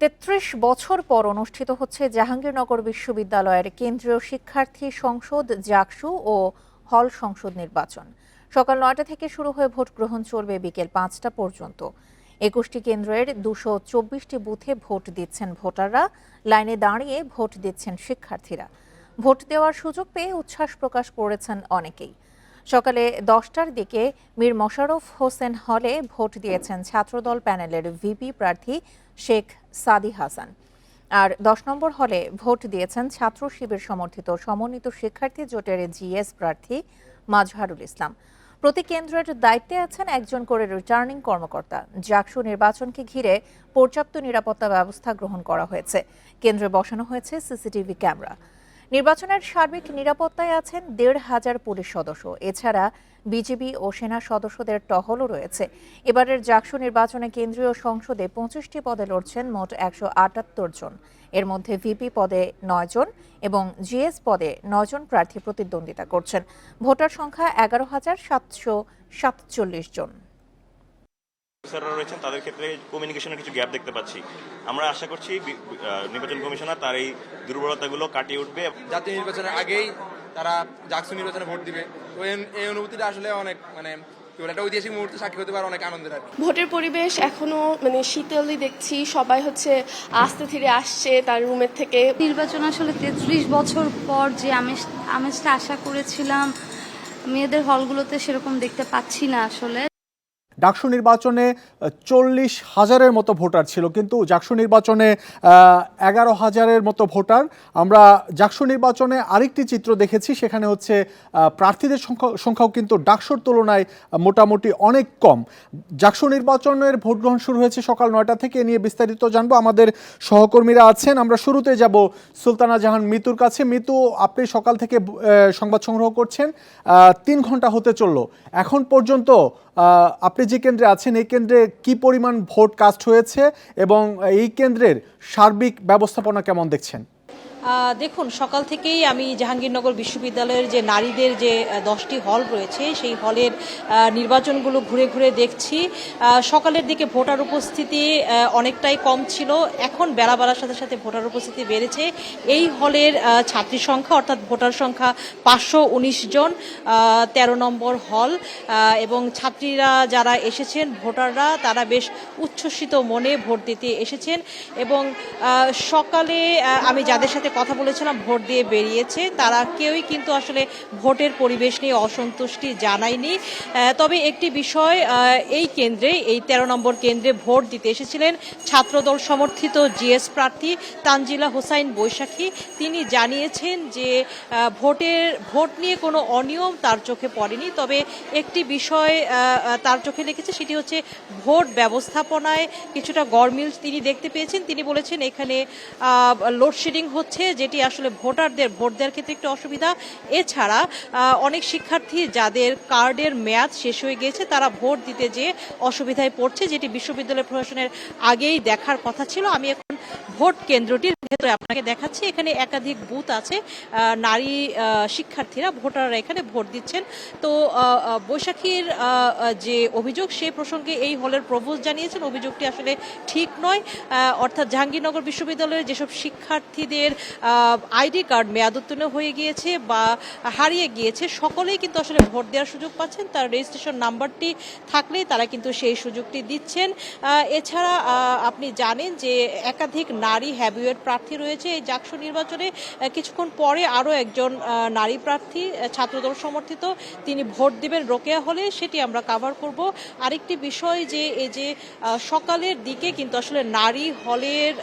তেত্রিশ বছর পর অনুষ্ঠিত হচ্ছে জাহাঙ্গীরনগর বিশ্ববিদ্যালয়ের কেন্দ্রীয় শিক্ষার্থী সংসদ, জাকসু ও হল সংসদ নির্বাচন। সকাল নয়টা থেকে শুরু হয়ে ভোট গ্রহণ চলবে বিকেল পাঁচটা পর্যন্ত। একুশটি কেন্দ্রের দুশো চব্বিশটি বুথে ভোট দিচ্ছেন ভোটাররা। লাইনে দাঁড়িয়ে ভোট দিচ্ছেন শিক্ষার্থীরা। ভোট দেওয়ার সুযোগ পেয়ে উচ্ছ্বাস প্রকাশ করেছেন অনেকেই। সকালে দশটার দিকে মীর মোশাররফ হোসেন হলে ভোট দিয়েছেন ছাত্রদল প্যানেলের ভিপি প্রার্থী শেখ সাদি হাসান। আর দশ নম্বর হলে ভোট দিয়েছেন ছাত্র শিবির সমর্থিত সমন্বিত শিক্ষার্থী জোটের জিএস প্রার্থী মাজহারুল ইসলাম। প্রতি কেন্দ্রের দায়িত্বে আছেন একজন করে রিটার্নিং কর্মকর্তা। জাকসু নির্বাচনকে ঘিরে পর্যাপ্ত নিরাপত্তা ব্যবস্থা গ্রহণ করা হয়েছে। কেন্দ্রে বসানো হয়েছে সিসিটিভি ক্যামেরা। নির্বাচনের সার্বিক নিরাপত্তায় আছেন দেড় হাজার পুলিশ সদস্য। এছাড়া বিজেপি ও সেনা সদস্যদের টহলও রয়েছে। এবারের জাকসু নির্বাচনে কেন্দ্রীয় সংসদে পঁচিশটি পদে লড়ছেন মোট একশো আটাত্তর জন। এর মধ্যে ভিপি পদে নয় জন এবং জিএস পদে নয় জন প্রার্থী প্রতিদ্বন্দ্বিতা করছেন। ভোটার সংখ্যা এগারো হাজার সাতশো সাতচল্লিশ জন। অফিসাররা রয়েছেন তাদের ক্ষেত্রে কমিউনিকেশনের কিছু গ্যাপ দেখতে পাচ্ছি। আমরা আশা করছি নির্বাচন কমিশনার তার এই দুর্বলতাগুলো কাটিয়ে উঠবে। জাতীয় নির্বাচনের আগেই তারা জাকসু নির্বাচনে ভোট দিবে। তো এই- অনুভূতিটা আসলে অনেক মানে একটা ঐতিহাসিক মুহূর্তে সাক্ষী হতে পারে অনেক আনন্দের ভোটের পরিবেশ এখনও মানে শীতলই দেখছি। সবাই হচ্ছে আস্তে ধীরে আসছে তার রুমের থেকে। নির্বাচন আসলে তেত্রিশ বছর পর যে আমেজ আমেজটা আশা করেছিলাম মেয়েদের হলগুলোতে সেরকম দেখতে পাচ্ছি না আসলে। ডাকসু নির্বাচনে চল্লিশ হাজারের মতো ভোটার ছিল, কিন্তু জাকসু নির্বাচনে এগারো হাজারের মতো ভোটার। আমরা জাকসু নির্বাচনে আরেকটি চিত্র দেখেছি, সেখানে হচ্ছে প্রার্থীদের সংখ্যা, সংখ্যাও কিন্তু ডাকসুর তুলনায় মোটামুটি অনেক কম। জাকসু নির্বাচনের ভোট গ্রহণ শুরু হয়েছে সকাল নয়টা থেকে নিয়ে বিস্তারিত জানব। আমাদের সহকর্মীরা আছেন, আমরা শুরুতে যাব সুলতানা জাহান মিতুর কাছে। মিতু, আপনি সকাল থেকে সংবাদ সংগ্রহ করছেন তিন ঘণ্টা হতে চলল। এখন পর্যন্ত আপনি যে কেন্দ্রে আছেন, এই কেন্দ্রে কি পরিমাণ ভোট কাস্ট হয়েছে এবং এই কেন্দ্রের সার্বিক ব্যবস্থাপনা কেমন দেখছেন? দেখুন, সকাল থেকেই আমি জাহাঙ্গীরনগর বিশ্ববিদ্যালয়ের যে নারীদের যে দশটি হল রয়েছে, সেই হলের নির্বাচনগুলো ঘুরে ঘুরে দেখছি। সকালের দিকে ভোটার উপস্থিতি অনেকটাই কম ছিল। এখন বেলা বাড়ার সাথে সাথে ভোটার উপস্থিতি বেড়েছে। এই হলের ছাত্রী সংখ্যা, অর্থাৎ ভোটার সংখ্যা পাঁচশো উনিশ জন তেরো নম্বর হল এবং ছাত্রীরা যারা এসেছেন, ভোটাররা, তারা বেশ উচ্ছ্বসিত মনে ভোট দিতে এসেছেন। এবং সকালে আমি যাদের সাথে কথা বলেছিলাম, ভোট দিয়ে বেরিয়েছে। তারা কেউই কিন্তু আসলে ভোটের পরিবেশ নিয়ে অসন্তুষ্টি জানায়নি। তবে একটি বিষয় এই কেন্দ্রে, এই তেরো নম্বর কেন্দ্রে ভোট দিতে এসেছিলেন ছাত্রদল সমর্থিত জিএস প্রার্থী তানজিলা হোসাইন বৈশাখী। তিনি জানিয়েছেন যে ভোটের, ভোট নিয়ে কোনো অনিয়ম তার চোখে পড়েনি। তবে একটি বিষয় তার চোখে লেগেছে সেটি হচ্ছে ভোট ব্যবস্থাপনায় কিছুটা গরমিল তিনি দেখতে পেয়েছেন। তিনি বলেছেন, এখানে লোডশেডিং হচ্ছে যেটি আসলে ভোটারদের ভোট দেওয়ার ক্ষেত্রে একটু অসুবিধা। এছাড়া অনেক শিক্ষার্থী যাদের কার্ডের মেয়াদ শেষ হয়ে গেছে, তারা ভোট দিতে যেয়ে অসুবিধায় পড়ছে, যেটি বিশ্ববিদ্যালয় প্রশাসনের আগেই দেখার কথা ছিল। আমি এখন ভোট কেন্দ্রটির ভেতরে আপনাকে দেখাচ্ছি, এখানে একাধিক বুথ আছে নারী শিক্ষার্থীরা ভোটাররা এখানে ভোট দিচ্ছেন। তো বৈশাখীর যে অভিযোগ সেই প্রসঙ্গে এই হলের প্রভোজ জানিয়েছেন। অভিযোগটি আসলে ঠিক নয়। অর্থাৎ জাহাঙ্গীরনগর বিশ্ববিদ্যালয়ের যেসব শিক্ষার্থীদের আইডি কার্ড মেয়াদোত্তীর্ণ হয়ে গিয়েছে বা হারিয়ে গিয়েছে, সকলেই কিন্তু আসলে ভোট দেওয়ার সুযোগ পাচ্ছেন। তার রেজিস্ট্রেশন নাম্বারটি থাকলেই তারা কিন্তু সেই সুযোগটি দিচ্ছেন। এছাড়া আপনি জানেন যে একাধিক নারী হ্যাবিয়েট প্রার্থী রয়েছে। এই জাকসু নির্বাচনে কিছুক্ষণ পরে আরও একজন নারী প্রার্থী ছাত্রদল সমর্থিত তিনি ভোট দেবেন রোকেয়া হলে সেটি আমরা কাভার করব। আরেকটি বিষয় যে এই যে সকালের দিকে কিন্তু আসলে নারী হলের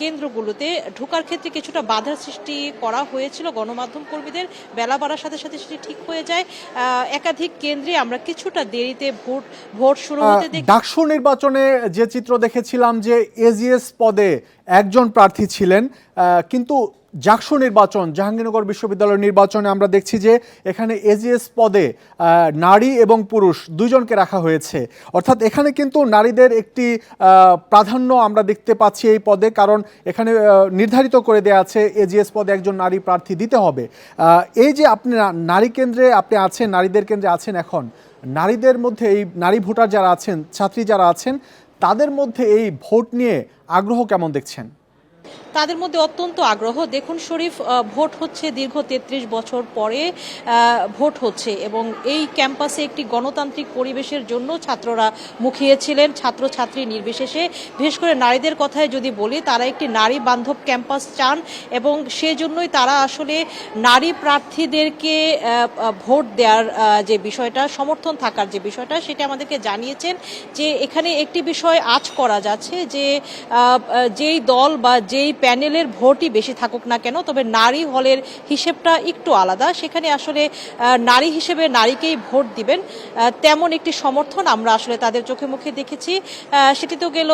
কেন্দ্রগুলোতে ঢোকার ক্ষেত্রে কিছুটা বাধার সৃষ্টি করা হয়েছিল। গণমাধ্যম কর্মীদের বেলা বাড়ার সাথে সাথে সেটি ঠিক হয়ে যায়। একাধিক কেন্দ্রে আমরা কিছুটা দেরিতে ভোট ভোট শুরু হতে দেখি। ডাকসু নির্বাচনে যে চিত্র দেখেছিলাম যে এজিএস পদে একজন প্রার্থী ছিলেন কিন্তু জাকসু নির্বাচন, জাহাঙ্গীরনগর বিশ্ববিদ্যালয়ের নির্বাচনে আমরা দেখছি যে এখানে এজিএস পদে নারী এবং পুরুষ দুইজনকে রাখা হয়েছে। অর্থাৎ এখানে কিন্তু নারীদের একটি প্রাধান্য আমরা দেখতে পাচ্ছি এই পদে, কারণ এখানে নির্ধারিত করে দেওয়া আছে এজিএস পদে একজন নারী প্রার্থী দিতে হবে। এই যে আপনি নারী কেন্দ্রে আপনি আছেন, নারীদের কেন্দ্রে আছেন এখন, নারীদের মধ্যে এই নারী ভোটার যারা আছেন, ছাত্রী যারা আছেন তাদের মধ্যে এই ভোট নিয়ে আগ্রহ কেমন দেখছেন? তাদের মধ্যে অত্যন্ত আগ্রহ। দেখুন, শরীফ ভোট হচ্ছে দীর্ঘ তেত্রিশ বছর পরে ভোট হচ্ছে এবং এই ক্যাম্পাসে একটি গণতান্ত্রিক পরিবেশের জন্য ছাত্ররা মুখিয়েছিলেন, ছাত্রছাত্রী নির্বিশেষে। বিশেষ করে নারীদের কথায় যদি বলি, তারা একটি নারী বান্ধব ক্যাম্পাস চান এবং সেজন্যই তারা আসলে নারী প্রার্থীদেরকে ভোট দেওয়ার যে বিষয়টা, সমর্থন থাকার যে বিষয়টা, সেটা আমাদেরকে জানিয়েছেন যে এখানে একটি বিষয় আজ করা যাচ্ছে যে যেই দল বা যেই প্যানেলের ভোটই বেশি থাকুক না কেন তবে নারী হলের হিসেবটা একটু আলাদা। সেখানে আসলে নারী হিসেবে নারীকেই ভোট দিবেন তেমন একটি সমর্থন আমরা আসলে তাদের চোখে মুখে দেখেছি। সেটি তো গেল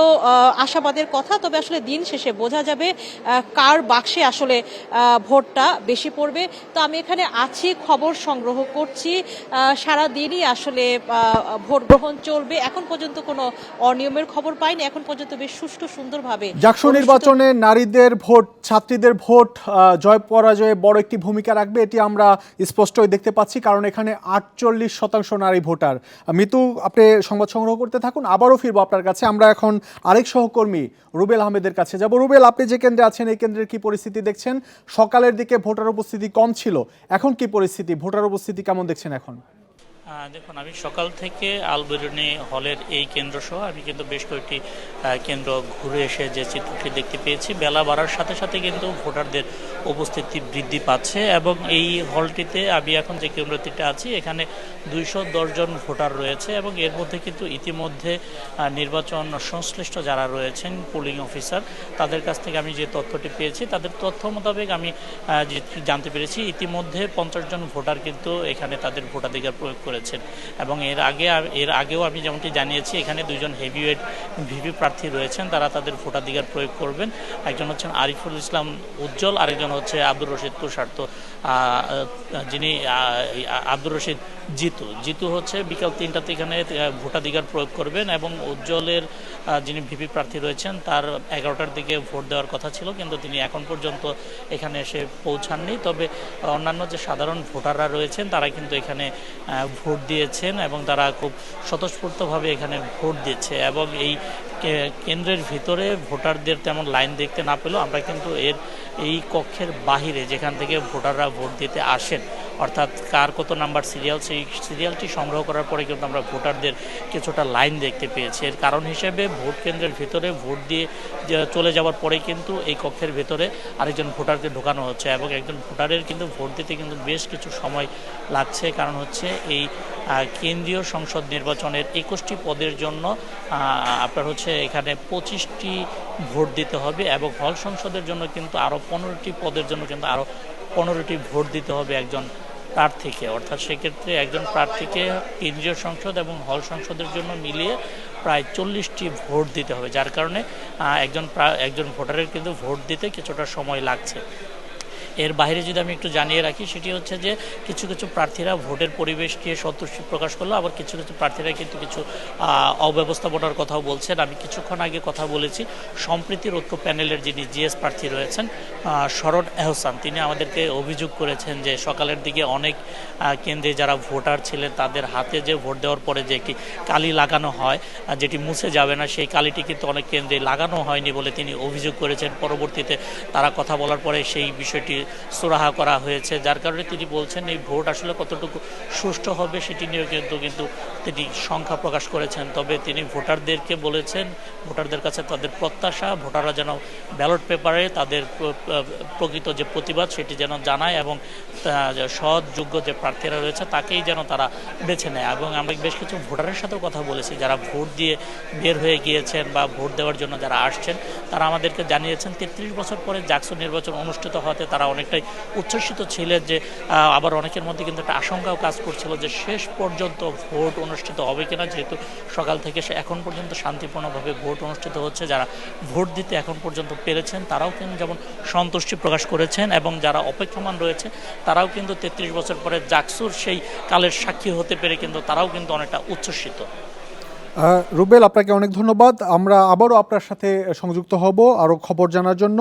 আশাবাদের কথা তবে আসলে দিন শেষে বোঝা যাবে কার বাক্সে আসলে ভোটটা বেশি পড়বে। তো আমি এখানে আছি খবর সংগ্রহ করছি। সারা দিনই আসলে ভোট গ্রহণ চলবে। এখন পর্যন্ত কোনো অনিয়মের খবর পাইনি। এখন পর্যন্ত বেশ সুষ্ঠু সুন্দরভাবে জাকসু নির্বাচনে নারীদের ভোট, ছাত্রীদের ভোট জয় পরাজয়ে বড় একটি ভূমিকা রাখবে, এটি আমরা স্পষ্টই দেখতে পাচ্ছি, কারণ এখানে আটচল্লিশ শতাংশ নারী ভোটার। মিতু, আপনি সংবাদ সংগ্রহ করতে থাকুন, আবারও ফিরবো আপনার কাছে। আমরা এখন আরেক সহকর্মী রুবেল আহমেদের কাছে যাব। রুবেল, আপনি যে কেন্দ্রে আছেন, এই কেন্দ্রের কি পরিস্থিতি দেখছেন? সকালের দিকে ভোটার উপস্থিতি কম ছিল, এখন কি পরিস্থিতি? ভোটার উপস্থিতি কেমন দেখছেন এখন? দেখুন, আমি সকাল থেকে আলবেরুনি হলের এই কেন্দ্র সহ আমি কিন্তু বেশ কয়েকটি কেন্দ্র ঘুরে এসে যে চিত্রটি দেখতে পেয়েছি। বেলা বাড়ার সাথে সাথে কিন্তু ভোটারদের উপস্থিতি বৃদ্ধি পাচ্ছে এবং এই হলটিতে আমি এখন যে কেন্দ্রটিতে আছি, এখানে দুইশো জন ভোটার রয়েছে এবং এর মধ্যে কিন্তু ইতিমধ্যে নির্বাচন সংশ্লিষ্ট যারা রয়েছেন পোলিং অফিসার তাদের কাছ থেকে আমি যে তথ্যটি পেয়েছি, তাদের তথ্য মোতাবেক আমি জানতে পেরেছি, ইতিমধ্যে পঞ্চাশ জন ভোটার কিন্তু এখানে তাদের ভোটাধিকার প্রয়োগ করেছেন। এবং এর আগে এর আগেও আমি যেমনটি জানিয়েছি, এখানে দুজন হেভিওয়েট ভিভি প্রার্থী রয়েছেন, তারা তাদের ভোটাধিকার প্রয়োগ করবেন। একজন হচ্ছেন আরিফুল ইসলাম উজ্জ্বল, আরেকজন হচ্ছে আব্দুর রশিদ তুষার। তো যিনি আব্দুর রশিদ জিতু। জিতু হচ্ছে বিকাল তিনটাতে এখানে ভোটাধিকার প্রয়োগ করবেন এবং উজ্জ্বলের যিনি ভিপি প্রার্থী রয়েছেন, তার এগারোটার দিকে ভোট দেওয়ার কথা ছিল, কিন্তু তিনি এখন পর্যন্ত এখানে এসে পৌঁছাননি। তবে অন্যান্য যে সাধারণ ভোটাররা রয়েছেন, তারা কিন্তু এখানে ভোট দিয়েছেন এবং তারা খুব স্বতঃস্ফূর্তভাবে এখানে ভোট দিচ্ছে এবং এই কেন্দ্রের ভিতরে ভোটারদের তেমন লাইন দেখতে না পেলেও আমরা কিন্তু এর, এই কক্ষের বাহিরে যেখান থেকে ভোটাররা ভোট দিতে আসেন অর্থাৎ কার কত নাম্বার সিরিয়াল, সেই সিরিয়ালটি সংগ্রহ করার পরে কিন্তু আমরা ভোটারদের কিছুটা লাইন দেখতে পেয়েছি। এর কারণ হিসেবে ভোট কেন্দ্রের ভিতরে ভোট দিয়ে চলে যাওয়ার পরে কিন্তু এই কক্ষের ভেতরে আরেকজন ভোটারকে ঢোকানো হচ্ছে এবং একজন ভোটারের কিন্তু ভোট দিতে কিন্তু বেশ কিছু সময় লাগছে। কারণ হচ্ছে এই কেন্দ্রীয় সংসদ নির্বাচনের একুশটি পদের জন্য আপনার হচ্ছে এখানে পঁচিশটি ভোট দিতে হবে এবং হল সংসদের জন্য কিন্তু আরও পনেরোটি পদের জন্য কিন্তু আরও পনেরোটি ভোট দিতে হবে একজন প্রার্থীকে, অর্থাৎ সেক্ষেত্রে একজন প্রার্থীকে কেন্দ্রীয় সংসদ এবং হল সংসদের জন্য মিলিয়ে প্রায় চল্লিশটি ভোট দিতে হবে, যার কারণে একজন একজন ভোটারের কিন্তু ভোট দিতে কিছুটা সময় লাগছে। এর বাইরে যদি আমি একটু জানিয়ে রাখি, সেটি হচ্ছে যে কিছু কিছু প্রার্থীরা ভোটের পরিবেশ নিয়ে সন্তুষ্টি প্রকাশ করল, আবার কিছু কিছু প্রার্থীরা কিন্তু কিছু অব্যবস্থাপনার কথাও বলছেন। আমি কিছুক্ষণ আগে কথা বলেছি সম্প্রীতির ঐক্য প্যানেলের যিনি জিএস প্রার্থী রয়েছেন শরণ এহসান, তিনি আমাদেরকে অভিযোগ করেছেন যে সকালের দিকে অনেক কেন্দ্রে যারা ভোটার ছিলেন, তাদের হাতে যে ভোট দেওয়ার পরে যে একটি কালি লাগানো হয় যেটি মুছে যাবে না, সেই কালিটি কিন্তু অনেক কেন্দ্রে লাগানো হয়নি বলে তিনি অভিযোগ করেছেন। পরবর্তীতে তারা কথা বলার পরে সেই বিষয়টি সুরাহা করা হয়েছে। যার কারণে তিনি বলছেন, এই ভোট আসলে কতটুকু সুষ্ঠু হবে সেটি নিয়ে কিন্তু কিন্তু তিনি সংখ্যা প্রকাশ করেছেন। তবে তিনি ভোটারদেরকে বলেছেন, ভোটারদের কাছে তাদের প্রত্যাশা, ভোটাররা যেন ব্যালট পেপারে তাদের প্রকৃত যে প্রতিবাদ সেটি যেন জানায় এবং তা- যে সৎ, যোগ্য যে প্রার্থীরা রয়েছে তাকেই যেন তারা বেছে নেয়। এবং আমরা বেশ কিছু ভোটারের সাথেও কথা বলেছি। যারা ভোট দিয়ে বের হয়ে গিয়েছেন বা ভোট দেওয়ার জন্য যারা আসছেন, তারা আমাদেরকে জানিয়েছেন, তেত্রিশ বছর পরে জাকসু নির্বাচন অনুষ্ঠিত হতে তারা অনেকটাই উচ্ছ্বসিত ছিলেন যে আবার অনেকের মধ্যে কিন্তু একটা আশঙ্কাও কাজ করছিল যে শেষ পর্যন্ত ভোট অনুষ্ঠিত হবে কিনা, যেহেতু সকাল থেকে সে এখন পর্যন্ত শান্তিপূর্ণভাবে ভোট অনুষ্ঠিত হচ্ছে। যারা ভোট দিতে এখন পর্যন্ত পেরেছেন, তারাও কিন্তু যেমন সন্তুষ্টি প্রকাশ করেছেন এবং যারা অপেক্ষমান রয়েছে, তারাও কিন্তু তেত্রিশ বছর পরে জাকসুর সেই কালের সাক্ষী হতে পেরে কিন্তু তারাও কিন্তু অনেকটা উচ্ছ্বসিত। রুবেল, আপনাকে অনেক ধন্যবাদ। আমরা আবারও আপনার সাথে সংযুক্ত হব আরও খবর জানার জন্য।